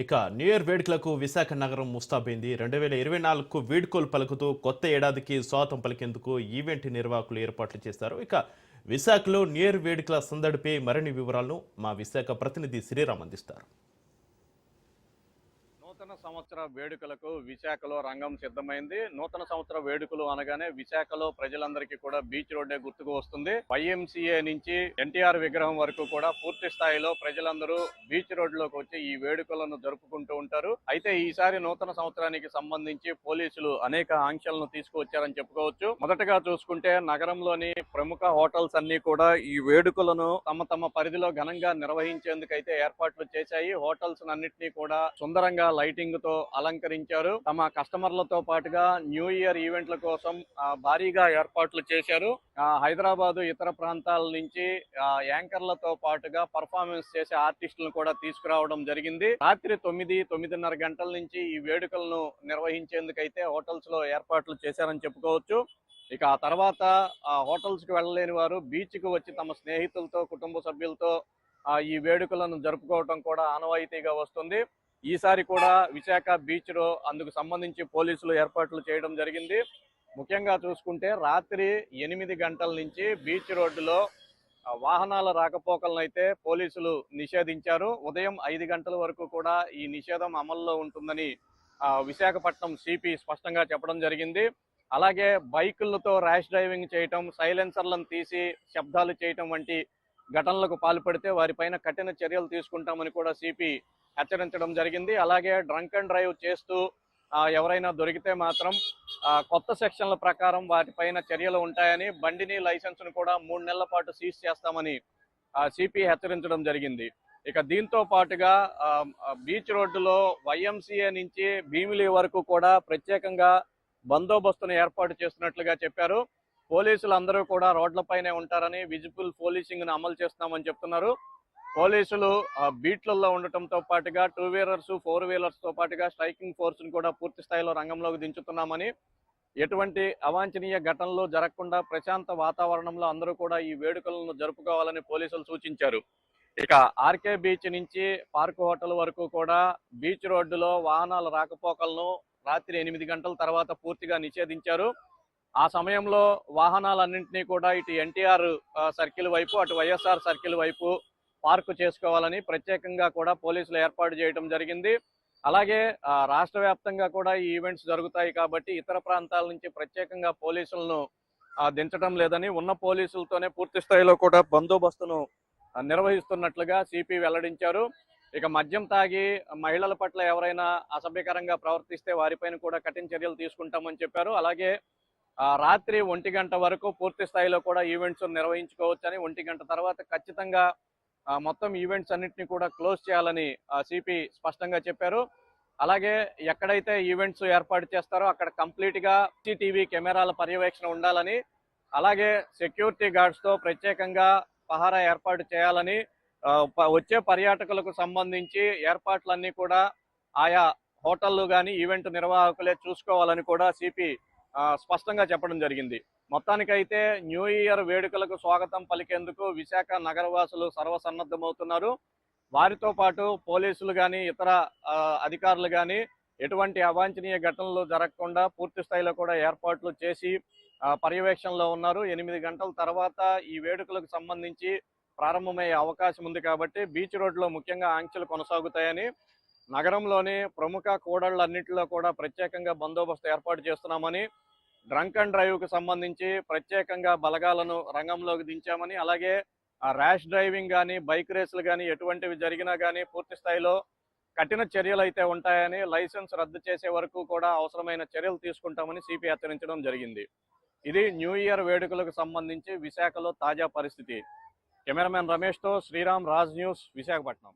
ఇక new year వేడుకలకు విశాఖ నగరం ముస్తాబైంది. రెండు వేల ఇరవై నాలుగుకు వీడ్కోలు పలుకుతూ కొత్త ఏడాదికి స్వాగతం పలికేందుకు ఈవెంట్ నిర్వాహకులు ఏర్పాట్లు చేశారు. ఇక విశాఖలో న్యూ ఇయర్ వేడుకల సందడిపై మరిన్ని వివరాలను మా విశాఖ ప్రతినిధి శ్రీరామ్ అందిస్తారు. నూతన సంవత్సర వేడుకలకు విశాఖలో రంగం సిద్ధమైంది. నూతన సంవత్సర వేడుకలు అనగానే విశాఖలో ప్రజలందరికీ కూడా బీచ్ రోడ్డే గుర్తుకు వస్తుంది. వైఎంసీఏ నుంచి ఎన్టీఆర్ విగ్రహం వరకు కూడా పూర్తి స్థాయిలో ప్రజలందరూ బీచ్ రోడ్లోకి వచ్చి ఈ వేడుకలను జరుపుకుంటూ ఉంటారు. అయితే ఈసారి నూతన సంవత్సరానికి సంబంధించి పోలీసులు అనేక ఆంక్షలను తీసుకువచ్చారని చెప్పుకోవచ్చు. మొదటగా చూసుకుంటే నగరంలోని ప్రముఖ హోటల్స్ అన్ని కూడా ఈ వేడుకలను తమ తమ పరిధిలో ఘనంగా నిర్వహించేందుకైతే ఏర్పాట్లు చేశాయి. హోటల్స్ అన్నింటినీ కూడా సుందరంగా లైట్ లైటింగ్తో అలంకరించారు. తమ కస్టమర్లతో పాటుగా న్యూ ఇయర్ ఈవెంట్ల కోసం భారీగా ఏర్పాట్లు చేశారు. ఆ, ఇతర ప్రాంతాల నుంచి యాంకర్లతో పాటుగా పర్ఫార్మెన్స్ చేసే ఆర్టిస్టులను కూడా తీసుకురావడం జరిగింది. రాత్రి తొమ్మిది తొమ్మిదిన్నర గంటల నుంచి ఈ వేడుకలను నిర్వహించేందుకైతే హోటల్స్లో ఏర్పాట్లు చేశారని చెప్పుకోవచ్చు. ఇక ఆ తర్వాత హోటల్స్కి హోటల్స్కి వెళ్ళలేని వారు బీచ్కి వచ్చి తమ స్నేహితులతో కుటుంబ సభ్యులతో ఈ వేడుకలను జరుపుకోవడం కూడా ఆనవాయితీగా వస్తుంది. ఈసారి కూడా విశాఖ బీచ్లో అందుకు సంబంధించి పోలీసులు ఏర్పాట్లు చేయడం జరిగింది. ముఖ్యంగా చూసుకుంటే రాత్రి ఎనిమిది గంటల నుంచి బీచ్ రోడ్డులో వాహనాల రాకపోకలను అయితే పోలీసులు నిషేధించారు. ఉదయం ఐదు గంటల వరకు కూడా ఈ నిషేధం అమల్లో ఉంటుందని విశాఖపట్నం సిపి స్పష్టంగా చెప్పడం జరిగింది. అలాగే బైకులతో ర్యాష్ డ్రైవింగ్ చేయటం సైలెన్సర్లను తీసి శబ్దాలు చేయటం వంటి ఘటనలకు పాల్పడితే వారిపైన కఠిన చర్యలు తీసుకుంటామని కూడా సిపి హెచ్చరించడం జరిగింది. అలాగే డ్రంక్ అండ్ డ్రైవ్ చేస్తూ ఎవరైనా దొరికితే మాత్రం ఆ, కొత్త సెక్షన్ల ప్రకారం వాటిపైన చర్యలు ఉంటాయని బండిని లైసెన్స్ను కూడా మూడు నెలల పాటు సీజ్ చేస్తామని సిపి హెచ్చరించడం జరిగింది. ఇక దీంతో పాటుగా బీచ్ రోడ్డులో వైఎంసీఏ నుంచి భీమిలి వరకు కూడా ప్రత్యేకంగా బందోబస్తును ఏర్పాటు చేస్తున్నట్లుగా చెప్పారు. పోలీసులు అందరూ కూడా రోడ్లపైనే ఉంటారని విజిబుల్ పోలీసింగ్ను అమలు చేస్తున్నామని చెప్తున్నారు. పోలీసులు ఆ, బీట్లలో ఉండటంతో పాటుగా టూ వీలర్స్ ఫోర్ వీలర్స్తో పాటుగా స్ట్రైకింగ్ ఫోర్స్ను కూడా పూర్తి స్థాయిలో రంగంలోకి దించుతున్నామని ఎటువంటి అవాంఛనీయ ఘటనలు జరగకుండా ప్రశాంత వాతావరణంలో అందరూ కూడా ఈ వేడుకలను జరుపుకోవాలని పోలీసులు సూచించారు. ఇక ఆర్కే బీచ్ నుంచి పార్క్ హోటల్ వరకు కూడా బీచ్ రోడ్డులో వాహనాల రాకపోకలను రాత్రి ఎనిమిది గంటల తర్వాత పూర్తిగా నిషేధించారు. ఆ సమయంలో వాహనాలన్నింటినీ కూడా ఇటు ఎన్టీఆర్ సర్కిల్ వైపు అటు వైఎస్ఆర్ సర్కిల్ వైపు పార్కు చేసుకోవాలని ప్రత్యేకంగా కూడా పోలీసులు ఏర్పాటు చేయడం జరిగింది. అలాగే ఆ, రాష్ట్ర వ్యాప్తంగా కూడా ఈ ఈవెంట్స్ జరుగుతాయి కాబట్టి ఇతర ప్రాంతాల నుంచి ప్రత్యేకంగా పోలీసులను దించడం లేదని ఉన్న పోలీసులతోనే పూర్తి స్థాయిలో కూడా బందోబస్తును నిర్వహిస్తున్నట్లుగా సిపి వెల్లడించారు. ఇక మద్యం తాగి మహిళల పట్ల ఎవరైనా అసభ్యకరంగా ప్రవర్తిస్తే వారిపైన కూడా కఠిన చర్యలు తీసుకుంటామని చెప్పారు. అలాగే రాత్రి ఒంటి గంట వరకు పూర్తి స్థాయిలో కూడా ఈవెంట్స్ నిర్వహించుకోవచ్చని ఒంటి గంట తర్వాత ఖచ్చితంగా మొత్తం ఈవెంట్స్ అన్నింటినీ కూడా క్లోజ్ చేయాలని సిపి స్పష్టంగా చెప్పారు. అలాగే ఎక్కడైతే ఈవెంట్స్ ఏర్పాటు చేస్తారో అక్కడ కంప్లీట్గా సిటీవీ కెమెరాల పర్యవేక్షణ ఉండాలని అలాగే సెక్యూరిటీ గార్డ్స్తో ప్రత్యేకంగా పహారా ఏర్పాటు చేయాలని ప- వచ్చే పర్యాటకులకు సంబంధించి ఏర్పాట్లన్నీ కూడా ఆయా హోటళ్ళు కానీ ఈవెంట్ నిర్వాహకులే చూసుకోవాలని కూడా సిపి స్పష్టంగా చెప్పడం జరిగింది. మొత్తానికైతే న్యూ ఇయర్ వేడుకలకు స్వాగతం పలికేందుకు విశాఖ నగరవాసులు సర్వసన్నద్ధమవుతున్నారు. వారితో పాటు పోలీసులు కానీ ఇతర అధికారులు కానీ ఎటువంటి అవాంఛనీయ ఘటనలు జరగకుండా పూర్తి స్థాయిలో కూడా ఏర్పాట్లు చేసి పర్యవేక్షణలో ఉన్నారు. ఎనిమిది గంటల తర్వాత ఈ వేడుకలకు సంబంధించి ప్రారంభమయ్యే అవకాశం ఉంది కాబట్టి బీచ్ రోడ్లో ముఖ్యంగా ఆంక్షలు కొనసాగుతాయని నగరంలోని ప్రముఖ కూడళ్ళన్నింటిలో కూడా ప్రత్యేకంగా బందోబస్తు ఏర్పాటు చేస్తున్నామని డ్రంక్ అండ్ డ్రైవ్కు సంబంధించి ప్రత్యేకంగా బలగాలను రంగంలోకి దించామని అలాగే ఆ ర్యాష్ డ్రైవింగ్ కానీ బైక్ రేసులు కానీ ఎటువంటివి జరిగినా కానీ పూర్తి స్థాయిలో కఠిన చర్యలు అయితే ఉంటాయని లైసెన్స్ రద్దు చేసే వరకు కూడా అవసరమైన చర్యలు తీసుకుంటామని సిపి హెచ్చరించడం జరిగింది. ఇది న్యూ ఇయర్ వేడుకలకు సంబంధించి విశాఖలో తాజా పరిస్థితి. కెమెరామెన్ రమేష్తో శ్రీరామ్ రాజ్ న్యూస్ విశాఖపట్నం.